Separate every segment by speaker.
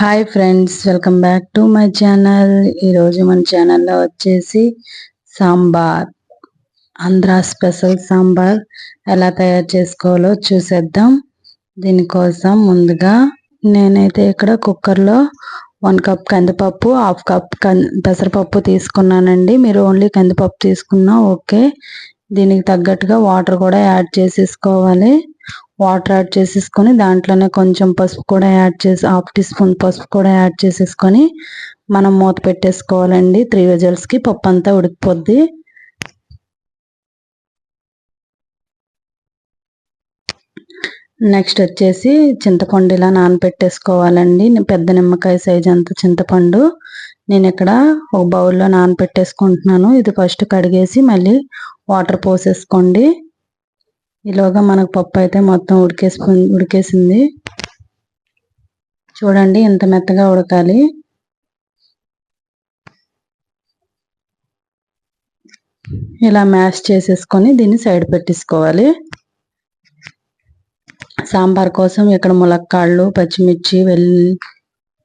Speaker 1: Hi friends welcome back to my channel ఈరోజు మన ఛానల్లో వచ్చేసి సాంబార్ ఆంధ్ర స్పెషల్ సాంబార్ ఎలా తయారు చేసుకోవాలో చూసేద్దాం. దీనికోసం ముందుగా నేనైతే ఇక్కడ కుక్కర్లో వన్ కప్ కందిపప్పు హాఫ్ కప్ పెసరపప్పు తీసుకున్నానండి. మీరు ఓన్లీ కందిపప్పు తీసుకున్నా ఓకే. దీనికి తగ్గట్టుగా వాటర్ కూడా యాడ్ చేసేసుకోవాలి. వాటర్ యాడ్ చేసేసుకొని దాంట్లోనే కొంచెం పసుపు కూడా యాడ్ చేసి హాఫ్ టీ స్పూన్ పసుపు కూడా యాడ్ చేసేసుకొని మనం మూత పెట్టేసుకోవాలండి. త్రీ విజల్స్కి పప్పు అంతా ఉడికిపోద్ది. నెక్స్ట్ వచ్చేసి చింతపండు ఇలా నానపెట్టేసుకోవాలండి. పెద్ద నిమ్మకాయ సైజ్ అంత చింతపండు. నేను ఇక్కడ ఒక బౌల్లో నానపెట్టేసుకుంటున్నాను. ఇది ఫస్ట్ కడిగేసి మళ్ళీ వాటర్ పోసేసుకోండి. ఈలోగా మనకు పప్పు అయితే మొత్తం ఉడికేసుకుంది ఉడికేసింది. చూడండి ఎంత మెత్తగా ఉడకాలి. ఇలా మ్యాష్ చేసేసుకొని దీన్ని సైడ్ పెట్టేసుకోవాలి. సాంబార్ కోసం ఇక్కడ ములక్కాళ్ళు పచ్చిమిర్చి వెల్లి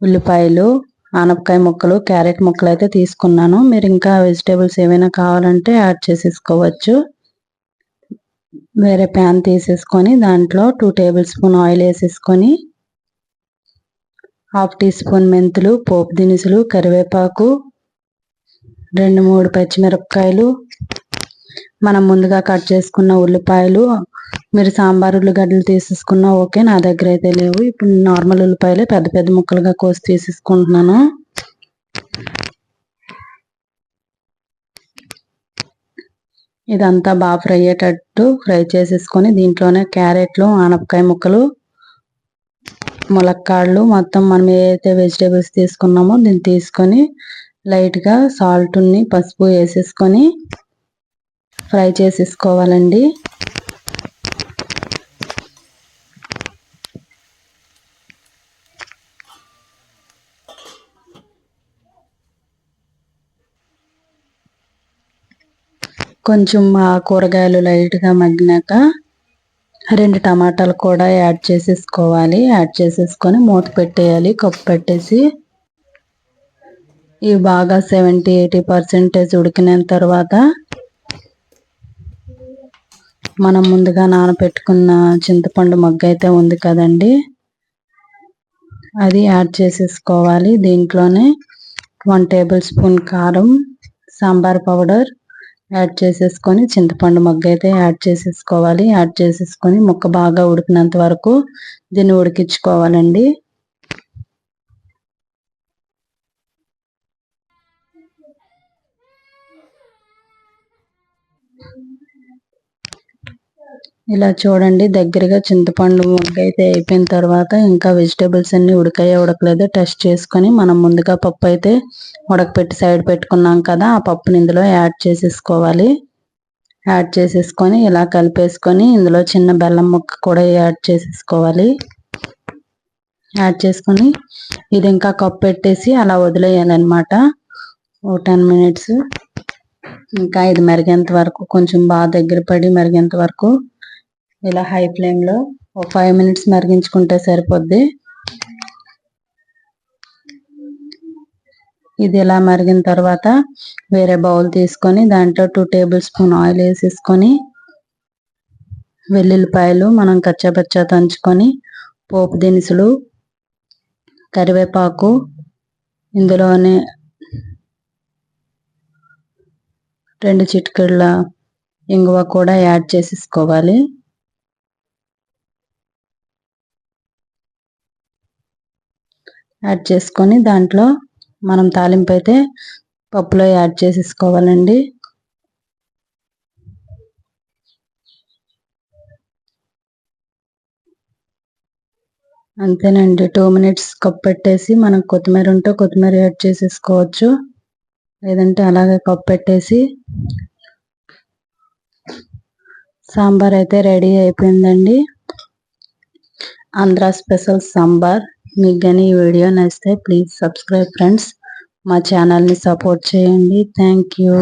Speaker 1: ఉల్లిపాయలు ఆనపకాయ ముక్కలు క్యారెట్ ముక్కలు అయితే తీసుకున్నాను. మీరు ఇంకా వెజిటేబుల్స్ ఏమైనా కావాలంటే యాడ్ చేసేసుకోవచ్చు. వేరే ప్యాన్ తీసేసుకొని దాంట్లో టూ టేబుల్ స్పూన్ ఆయిల్ వేసేసుకొని హాఫ్ టీ స్పూన్ మెంతులు పోపు దినుసులు కరివేపాకు రెండు మూడు పచ్చిమిరపకాయలు మనం ముందుగా కట్ చేసుకున్న ఉల్లిపాయలు మీరు సాంబార్ ఉల్లిగడ్డలు తీసేసుకున్నా ఓకే నా దగ్గర అయితే లేవు. ఇప్పుడు నార్మల్ ఉల్లిపాయలే పెద్ద పెద్ద ముక్కలుగా కోసి తీసేసుకుంటున్నాను. ఇదంతా బాగా ఫ్రై అయ్యేటట్టు ఫ్రై చేసేసుకొని దీంట్లోనే క్యారెట్లు ఆనపకాయ ముక్కలు ములక్కాడలు మొత్తం మనం ఏదైతే వెజిటేబుల్స్ తీసుకున్నామో దీన్ని తీసుకొని లైట్గా సాల్ట్ని పసుపు వేసేసుకొని ఫ్రై చేసేసుకోవాలండి. కొంచెం ఆ కూరగాయలు లైట్గా మగ్గినాక రెండు టమాటాలు కూడా యాడ్ చేసేసుకోవాలి. యాడ్ చేసేసుకొని మూత పెట్టేయాలి. కప్పు పెట్టేసి ఇవి బాగా సెవెంటీ ఎయిటీ పర్సెంటేజ్ ఉడికిన తర్వాత మనం ముందుగా నానబెట్టుకున్న చింతపండు మగ్గు అయితే ఉంది కదండి. అది యాడ్ చేసేసుకోవాలి. దీంట్లోనే వన్ టేబుల్ స్పూన్ కారం సాంబార్ పౌడర్ యాడ్ చేసేసుకొని చింతపండు మగ్గ అయితే యాడ్ చేసేసుకోవాలి. యాడ్ చేసేసుకొని ముక్క బాగా ఉడికినంత వరకు దీన్ని ఉడికించుకోవాలండి. ఇలా చూడండి దగ్గరగా చింతపండు ముగ్గ అయిపోయిన తర్వాత ఇంకా వెజిటేబుల్స్ అన్ని ఉడికాయో ఉడకలేదో. టెస్ట్ చేసుకొని మనం ముందుగా పప్పు అయితే ఉడకపెట్టి సైడ్ పెట్టుకున్నాం కదా ఆ పప్పుని ఇందులో యాడ్ చేసేసుకోవాలి. యాడ్ చేసేసుకొని ఇలా కలిపేసుకొని ఇందులో చిన్న బెల్లం ముక్క కూడా యాడ్ చేసేసుకోవాలి. యాడ్ చేసుకొని ఇది ఇంకా కప్పు పెట్టేసి అలా వదిలేయాలన్నమాట. ఓ టెన్ మినిట్స్. ఇంకా ఇది మరిగేంత వరకు కొంచెం బాగా దగ్గర పడి మరిగేంత వరకు ఇలా హై ఫ్లేమ్లో ఒక ఫైవ్ మినిట్స్ మరిగించుకుంటే సరిపోద్ది. ఇది ఇలా మరిగిన తర్వాత వేరే బౌల్ తీసుకొని దాంట్లో టూ టేబుల్ స్పూన్ ఆయిల్ వేసేసుకొని వెల్లుల్లిపాయలు మనం కచ్చాపచ్చా దంచుకొని పోపు దినుసులు కరివేపాకు ఇందులోనే రెండు చిటికెళ్ళ ఇంగువ కూడా యాడ్ చేసేసుకోవాలి. యాడ్ చేసుకొని దాంట్లో మనం తాలింపు అయితే పప్పులో యాడ్ చేసేసుకోవాలండి. అంతేనండి. టూ మినిట్స్ కప్పు పెట్టేసి మనం కొత్తిమీర ఉంటే కొత్తిమీర యాడ్ చేసేసుకోవచ్చు. లేదంటే అలాగే కప్పు పెట్టేసి సాంబార్ అయితే రెడీ అయిపోయిందండి. ఆంధ్ర స్పెషల్ సాంబార్. మీకు కానీ ఈ వీడియో నచ్చితే ప్లీజ్ సబ్స్క్రైబ్ ఫ్రెండ్స్. మా ఛానల్ని సపోర్ట్ చేయండి. Thank you.